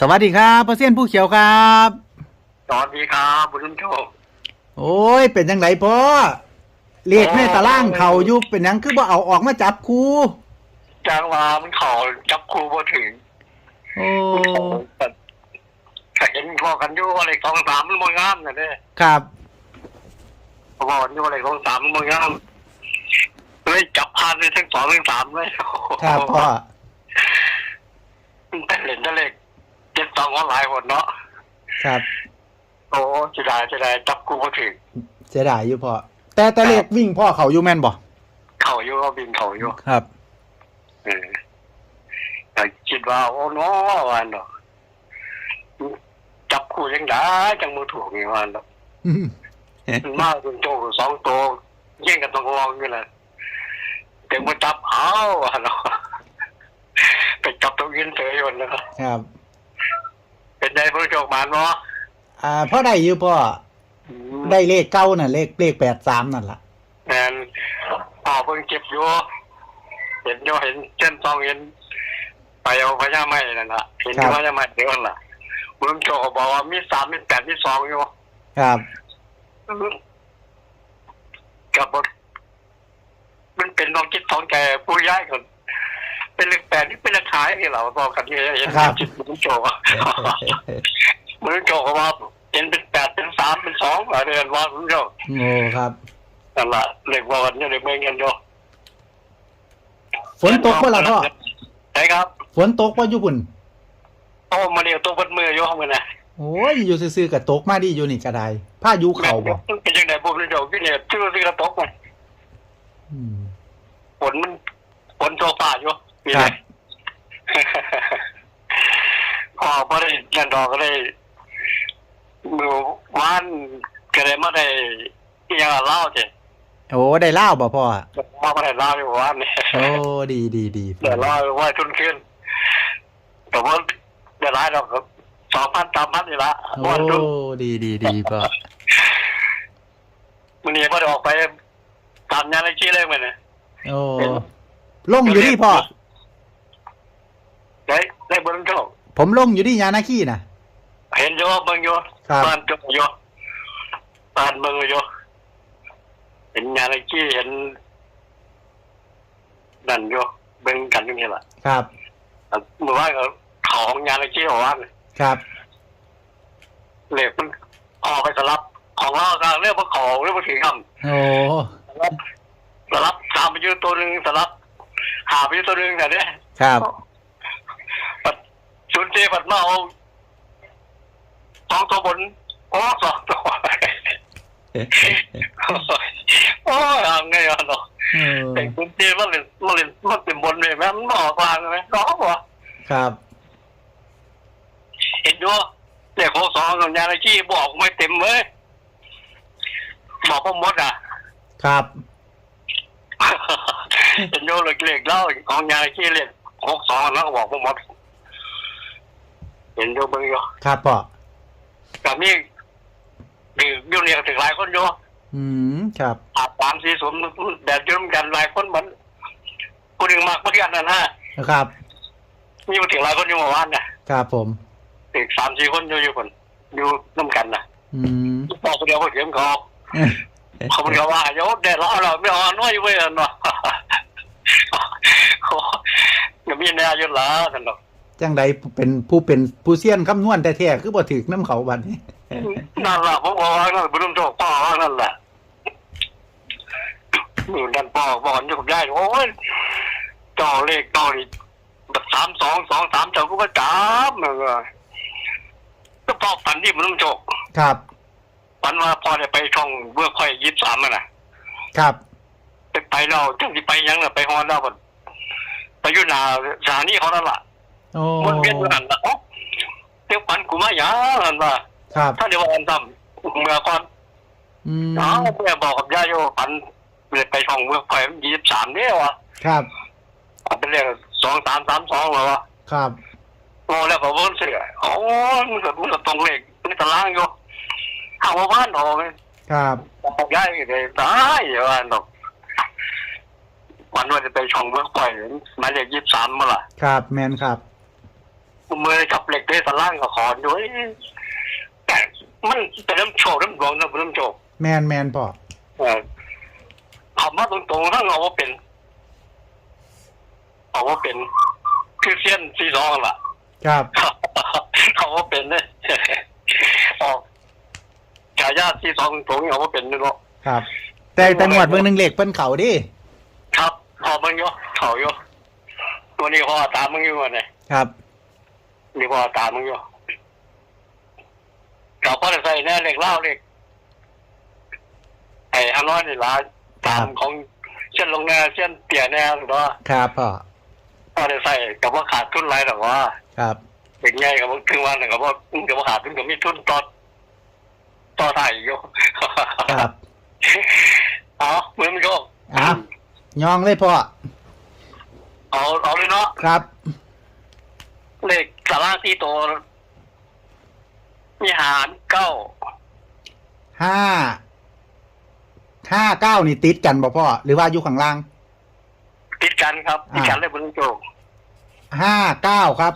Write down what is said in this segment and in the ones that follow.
สวัสดีครับเปอร์เซ็นต์ผู้เขียวครับ สวัสดีครับบุญโชคโอ้ย เป็นยังไงพ่อเลขในตารางเขาอยู่เป็นหยังคือบ่เอาออกมาจับครูจางมามันเขอจับครูพอถึงโอ้แต่เห็นพอกันอยู่อะไรสองสามมันมงามนะเนี่ยครับพอกันอยู่อะไรสองสามมันมงามเลยจับพานเลยทั้งสองทั้งสามเลยครับพ่อแต่เล่นได้เลข เจ็ดสองออนไลน์หมดเนาะครับ โอ้จะได้จะได้จับครูพอถึงเสียดายอยู่พ่อแต่แต่เลขวิ่งพ่อเขาอยู่แม่นบ่เข่าอยู่ก็บินเข่าอยู่ครับเออแต่คิดว่าโอ้เน้อวันเนาะจับครูยังได้จังมือถูกอย่างวันเนาะอืมมากจนโจสองตัวแย่งกันตรงรองอยู่เลยเด็กมาจับเอาอะเนาะไปจับตรงยินเฉยอยู่นะครับครับเป็น ไงพระโจกมานเนาะอ่าพ่อได้อยู่พ่อได้เลขเก้าน่ะเลขเลขแปดสามนั่นล่ะ แมนพ่อเพิ่งเก็บอยู่เห็นโยเห็นเช่นซองเห็น ไปเอาพญาไม้นั่นละเห็นครับพญาไม้เดี๋ยวนั่นล่ะพระโจกบอกว่ามีสามมีแปดมีสองอยู่ ครับ กับบทมันเป็นน้องคิดท้องแกผู้ย้ายคน เป็นเลขแปดนี่เป็นเลขขายนี่เราบอกกันเนี่ยเห็นจิตมันโจกอะมันโจกว่าเห็นเป็นแปดเป็นสามเป็นสองอะไรกันว่ามันโจกโอ้ครับนั่นแหละเลขบอกกันเนี่ยเลขเมืองกันโยฝนตกบ่ล่ะพ่อใช่ครับฝนตกบ่อยู่ปุ่นโอ้มาเดียวตัวบนมือโยมันนะโอ้ยอยู่ซื่อๆกับตกมาดีอยู่นี่ก็ได้พายุเขาบ่มันเป็นยังไงผมเลยโจกที่เนี่ยชื่อที่กระตกมันอืมฝนมันฝนโซฟาอยู่ มีคอะไรรับพอพอได้ยันดอกก็ได้มือว่านก็ได้มาได้อิหยังเล่าเจ้โอ้ได้เล่าวบ่พ่อมาไม่ได้เล่าอยู่ว่านเนี่ยโอ้ดีดีดีเดี๋ยวเล่าว่าทุนขึ้น แต่ว่าเดี๋ยวร้ายเราก็สองพันสามพันนี่ละโอ้วันทุนดีดีดีพ่อมันนี่พอได้ออกไปตามงานอะไรชี้เลยมันเนี่ย โอ้ลงอยู่นี่พ่อ ได้ได้บนโชคผมลงอยู่ที่ยานาคีนะเห็นโยเมืองโยครับบ้านจงโยบ้านเมืองโยเห็นงานอะไรชี้เห็นนั่นโยเบิ่งกันอย่างนี้แหละครับเมื่อวานก็ของงานอะไรชี้ของว่านครับเหล็กมันออกไปสลับของเราก็เรียกว่าของเรียกว่าถือคำโอ้สลับตามไปยืนตัวหนึ่งสลับหาไปยืนตัวหนึ่งแต่เนี้ยครับปั ดชุนเจปัดมาเอาสองตัวบนโอ้สองตัวโอ้ยยังไงอะเนาะเออแต่ชุนเจมันเลยมันเลยมันเป็นบนเลยแม่มันบอกกลางเลยไหมน้องบอกครับเห็นด้วยเด็กของสองกับยาในที่บอกไม่เต็มเลยบอกพ่อมดอะ ครับเห็นโยเล็กๆแล้วของยาในที่เล็กหกสองแล้วก็บอกพ่อมด เห็นโยเบิ่งโยครับพ่อกับนี่นี่ยุ่งเรียกถึงหลายคนโยอืมครับอาบสามสี่สมแบบยุ่งกันหลายคนเหมือนผู้หนึ่งมากผู้ที่อันนั้นฮะครับมีมาถึงหลายคนอยู่เมื่อวานนะครับผมถึงสามสี่คนอยู่อยู่คนอยู่น้ำกันนะอืมบอกคนเดียวคนเดียวเขาเขาบอกว่าโยเดี๋ยวเราเราไม่เอาน้อยเว้ยเนาะก็มีแนวอยู่ละกันเนาะ จังใดเป็นผู้เป็นผู้เซียนคำนวณแท้ๆคือบ่ถึกน้ำเขาบัดนี้นั่นแหละผมบอกว่านั่นบุญโชคพ่อว่านั่นแหละอยู่นั่นพ่อบอกอยู่กับยายโอ้ยจ่อเลขจ่อนี่แบบสามสองสองสามเจ้าก็มาจับมันก็ก็พ่อฝันที่บุญโชคครับ ฝันว่าพ่อได้ไปช่องเมื่อค่อยยี่สิบสามน่ะ ครับไปไปเราจังที่ไปยังน่ะไปฮอนเราก่อนไปอยุ่หนาสถานีเขานั่นล่ะโอ้ มันเวียนอยู่นั่นล่ะเอ้าเดี๋ยวฝันกูมาหยานั่นว่าครับ ถ้าเดี๋ยววันทำเมื่อก่อนอืมอ้าวแม่บอกกับย่าโยฝันเลยไปช่องเมื่อค่อยยี่สิบสามเนี่ยวะครับเป็นเรื่องสองสามสามสองเหรอวะครับโอ้แล้วก็วนเสืออ๋อมันก็มันก็ตรงเลขในตารางอยู่เอาว่าบ้านออกไหม ครับ บอกย้ายเลยตายอย่าว่าดอกวันว่าจะไปช่องเวิร์กพอยต์หมายเลขยี่สิบสามมาล่ะครับแมนครับ มือจับเหล็กเตะตะล่างกับขอนด้วยแต่มันเป็นน้ำโชคน้ำดวงน้ำน้ำโชคแมนแมนพ่อเออเอามาตรงๆถ้าเราว่าเป็นเอาว่าเป็นคือเซียนซีรองล่ะครับเขาว่าเป็นเนี่ยออกฉายาซีรองตรงๆเอาว่าเป็นนี่เนาะครับ แต่แต่งวดเบิ่งหนึ่งเหล็กเพิ่นเขาดิครับพอมึงโยเขาโยตัวนี้พอตามมึงอยู่วะเนี่ยครับ นี่พอตามมึงอยู่เขาพอจะใส่แน่เหล็กเล่าเหล็กไอ้ฮันน้อยนี่ละตามของเส้นลงแน่เส้นเตี่ยแน่หรือว่าครับพ่อพอจะใส่กับว่าขาดทุนไรหรอกว่าครับเป็นไงกับว่าครึ่งวันกับว่ากับว่าขาดทุนกับมีทุนต่อต่อไทยอยู่ครับเอามือมันโยกอะยองเลยพ่อเอาเอาเลยเนาะครับ เลขสาราที่โตวมีหารเก้าห้าห้าเก้านี่ติดกันบ่พ่อ หรือว่าอยู่ข้างล่าง ติดกันครับอ่าติดกันเลยบนโจกห้าเก้าครับ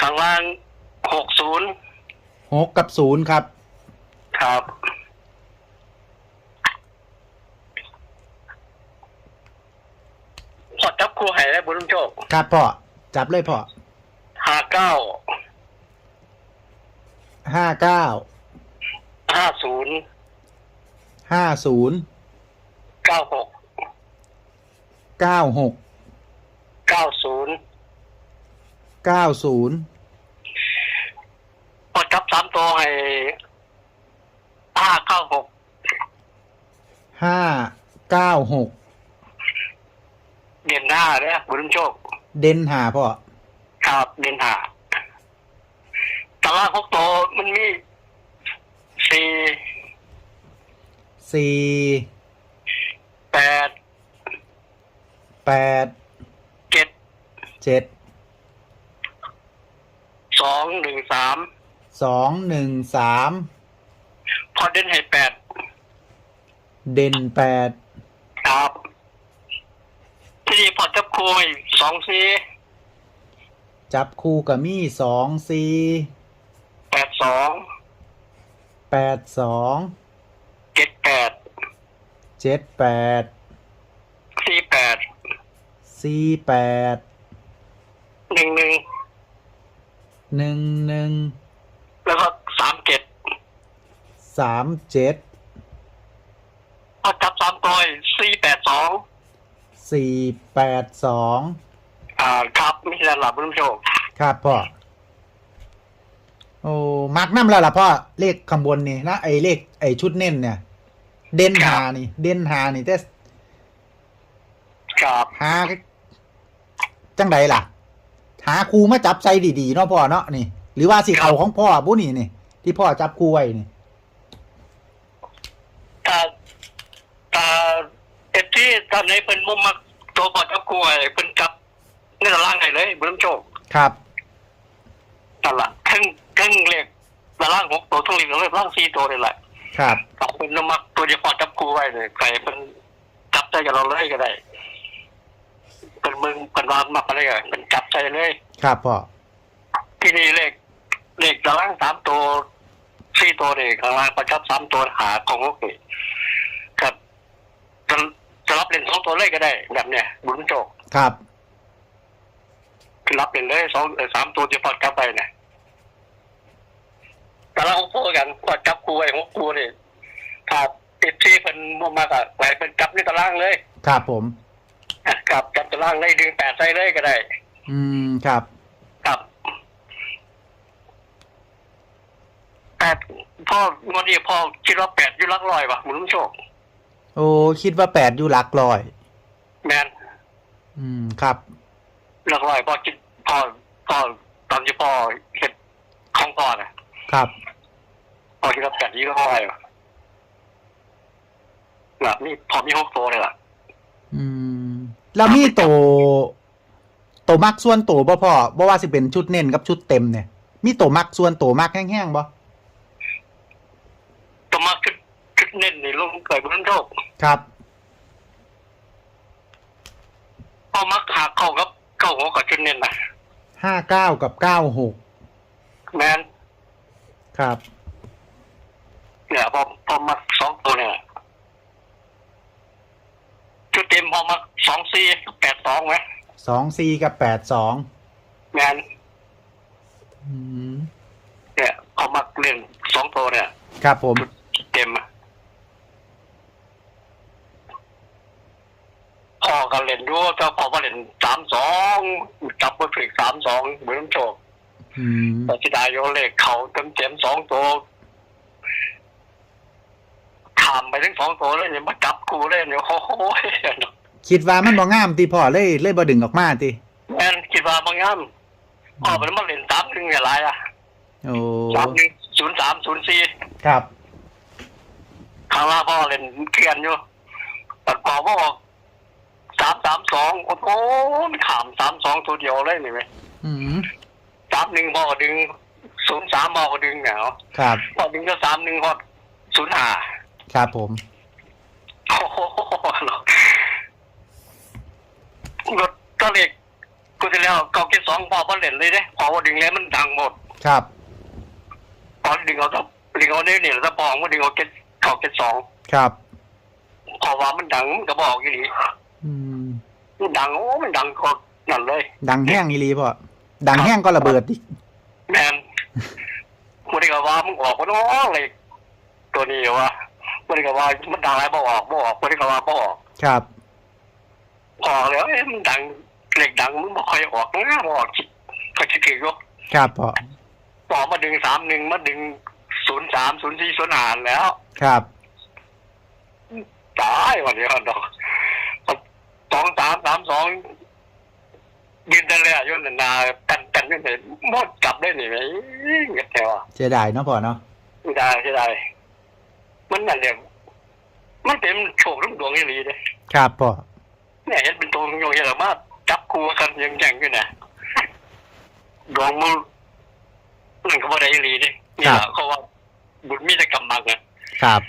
ข้างล่างหกศูนย์หกกับศูนย์ครับ ครับพอจับคู่ให้ได้บนโจกครับพ่อ จับเลยพ่อ ห้าเก้าห้าเก้าห้าศูนย์ห้าศูนย์เก้าหกเก้าหกเก้าศูนย์เก้าศูนย์พอจับสามตัวให้ห้าเก้าหกห้าเก้าหกเด่นหน้าเนี่ยบนโจกเด่นหาพ่อ ครับเด่นหาตารางหกตัวมันมีสี่สี่แปดแปดเจ็ดเจ็ดสองหนึ่งสามสองหนึ่งสามพอเด่นให้แปดเด่นแปดครับที่นี่พอจับคุยสองสี่ จับคู่กับมี่สองสี่แปดสองแปดสองเจ็ดแปดเจ็ดแปดสี่แปดสี่แปดหนึ่งหนึ่งหนึ่งหนึ่งแล้วก็สามเจ็ดสามเจ็ดพอจับสามตัวสี่แปดสองสี่แปดสอง อ่าครับไม่ใช่หลับรุ่นโชคครับพ่อ โอ้มักน้ำแล้วล่ะพ่อเลขข้างบนนี่นะไอเลขไอชุดเน้นเนี่ย เด่นหานี่ เด่นหานี่แต่ครับหาจังใดล่ะ หาครูมาจับใส่ดีๆเนาะพ่อเนาะนี่ หรือว่าสิเขาของพ่อบุนี่นี่ ที่พ่อจับครูไว้นี่ตาตาเอฟที่ตอนนี้เป็นมุมมักตัวพอจับคุยเป็นจับ นี่ตารางไหนเลยรุ่นโชคครับนั่นแหละครึ่งครึ่งเลขตารางหกตัวทั้งเลขเลยร่างสี่ตัวนี่แหละครับเอาเป็นน้ำมักตัวเดียวพอจับคู่ไว้เลยใครเป็นจับใจกับเราเลยก็ได้เป็นมึงเป็นวานมาอะไรกันเป็นจับใจเลย ครับพ่อที่นี่เลขเลขตารางสามตัวสี่ตัวเด็กข้างล่างประจับสามตัวหาของโอเคครับจะจะรับเล่นสองตัวเลยก็ได้แบบเนี้ยบุญโจกครับ รับเล่นเลยสองเอ่อสามตัวที่พอจับไปเนี่ยแต่ละหกตัวกันพอจับคู่ไว้หกคู่นี่ถ้าติดที่เป็นบ่มากอะไปเป็นจับในตารางเลยครับผมอะครับจับตารางเลยดึงแปดใส่เลยก็ได้ อืมครับครับแปดพ่อวันนี้พ่อคิดว่าแปดอยุลักลอยปะหมุนโชคโอ้คิดว่าแปดอยู่หลักร้อย แมนอืมครับลักลอยพ่อคิด พ่อพ่อตอนที่พ่อเห็นของพ่อนะครับพ่อคิดว่าแปดอยุลักลอยปะแบบนี้พอมีหกตัวเลยล่ะ อืม แล้วมีโต โตมักส่วนโตบ่พ่อบ่ว่าสิเป็นชุดเน้นกับชุดเต็มเนี่ย มีโตมักส่วนโตมักแห้งๆบ่ตัวมาชุดชุดเน้นนี่ลงเกิดบนโชคครับพ่อมักหาเข้ากับเข้าหัวกับชุดเน้นนะ ห้าเก้ากับเก้าหกแมนครับ เนี่ยพอพอมาสองตัวเนี่ยชุดเต็มพอมาสองสี่แปดสองไหมสองสี่กับแปดสองแมนอืมเนี่ยเอามาเล่นสองตัวเนี่ย ครับผมชุดเต็มอะพ่อก็เล่นด้วยแต่พอมาเล่นสามสอง จับมาถึงสามสองเหมือนโชคอืมแต่ที่ได้โยเลขเขาเต็มเต็มๆสองตัวขามไปทั้งสองตัวเลยเนี่ยมาจับกูเลยเนี่ยโอ้โหคิดว่ามันบ่งามติพ่อเลยเลยบ่ดึงออกมาติแม่นคิดว่าบางงามพ่อเป็นมาเล่นสามหนึ่งอะไรอะโอ้สามหนึ่งศูนย์สามศูนย์สี่ครับข้างล่างพ่อเล่นเกียนอยู่แต่พอบอก สามสามสองโอ้โหมันขามสามสองตัวเดียวเลยนี่ไหมอืมสามหนึ่งพ่อก็ดึงศูนย์สามพ่อก็ดึงเหนาวครับ พอดึงก็สามหนึ่งพอศูนย์ห้าครับผมโอ้โหรถก็เล็กกูจะแล้วเก้าเจ็ดสองพอพอเล่นเลยเด้พอว่าดึงแล้วมันดังหมด ครับพอดึงเอาตัวดึงเอาเนี่ยเนี่ยแล้วพอว่าดึงเอาเจ็ดเก้าเจ็ดสองครับพอว่ามันดังมันก็บอกอย่างนี้ อืม มันดังโอ้มันดังก็นั่นเลย ดังแห้งอีหลีพ่อดังแห้งก็ระเบิดอีกแมนมันได้กับว่ามึงออกมันอ้อเลยตัวนี้วะมันได้กับว่ามันดังอะไรบ่ออกบ่ออกมันได้กับว่าบ่ออกครับ ออกแล้วเอ๊ะมันดังเหล็กดังมึงบ่ค่อยออกนะบ่ออกคิดก็คิดถึงว่าครับพ่อพอมาดึงสามหนึ่งมาดึงศูนย์สามศูนย์สี่ศูนย์หารแล้ว ครับตายวันนี้ดอก สองสามสามสองยืนได้เลยอะยนนากันกันไม่เห็นหมดจับได้หนิไหมเงี้ยแต่ว่าเสียดายเนาะพ่อเนาะไม่ได้ไม่ได้มันนั่นเรียกมันเป็นโชครุ่งดวงอย่างนี้เลยครับพ่อเนี่ยเห็นเป็นตัวโยงอย่างมากจับครูกันยังแย่งอยู่นะดวงมันนั่นก็บ่ได้อย่างนี้เลยนี่แหละเขาว่าบุญมีแต่กำมังอะครับ